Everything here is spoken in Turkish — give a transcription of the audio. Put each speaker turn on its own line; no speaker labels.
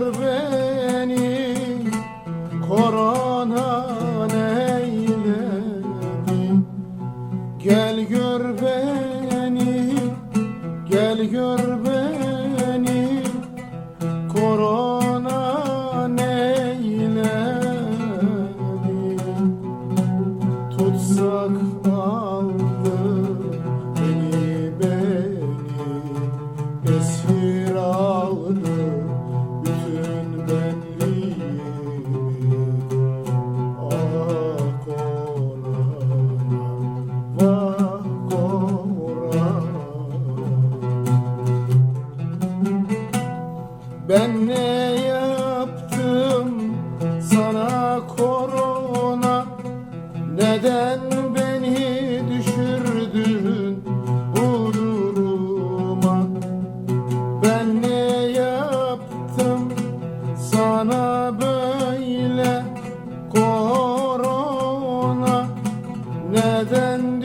Beni korona neyledi Gel gör beni Ben ne yaptım sana korona? Neden beni düşürdün bu duruma Ben ne yaptım sana böyle korona? Neden